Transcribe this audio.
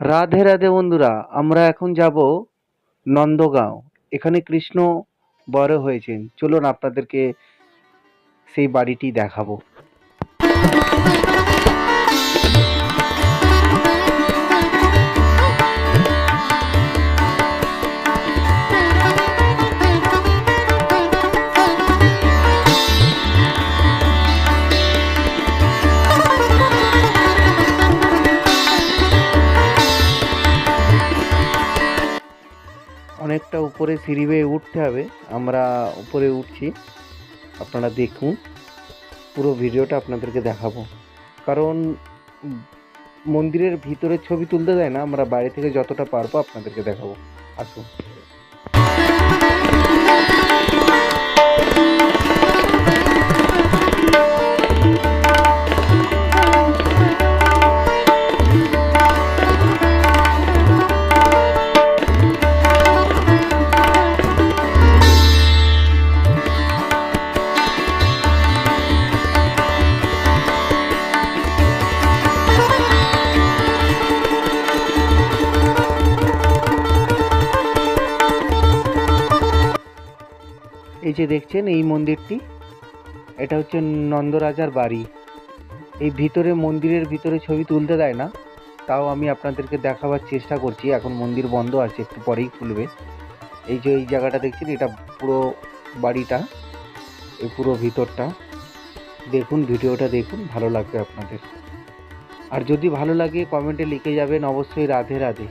রাধে রাধে বন্ধুরা, আমরা এখন যাব নন্দগাঁও। এখানে কৃষ্ণ বড় হয়েছেন। চলুন আপনাদেরকে সেই বাড়িটি দেখাবো। অনেকটা উপরে সিঁড়ি বেয়ে উঠতে হবে। আমরা উপরে উঠছি। আপনারা দেখুন। পুরো ভিডিওটা আপনাদেরকে দেখাবো। কারণ মন্দিরের ভিতরের ছবি তুলতে দেয় না। আমরা বাইরে থেকে যতটা পারব আপনাদেরকে দেখাবো। আসুন। এই যে দেখছেন, এই মন্দিরটি, এটা হচ্ছে নন্দরাজার বাড়ি। এই ভিতরে মন্দিরের ভিতরে ছবি তুলতে দেয় না, তাও আমি আপনাদেরকে দেখাবার চেষ্টা করছি। এখন মন্দির বন্ধ আছে, একটু পরেই খুলবে। এই যে এই জায়গাটা দেখছেন, এটা পুরো বাড়িটা, এই পুরো ভিতরটা। দেখুন, ভিডিওটা দেখুন, ভালো লাগবে আপনাদের। আর যদি ভালো লাগে, কমেন্টে লিখে যাবেন, অবশ্যই রাধে রাধে।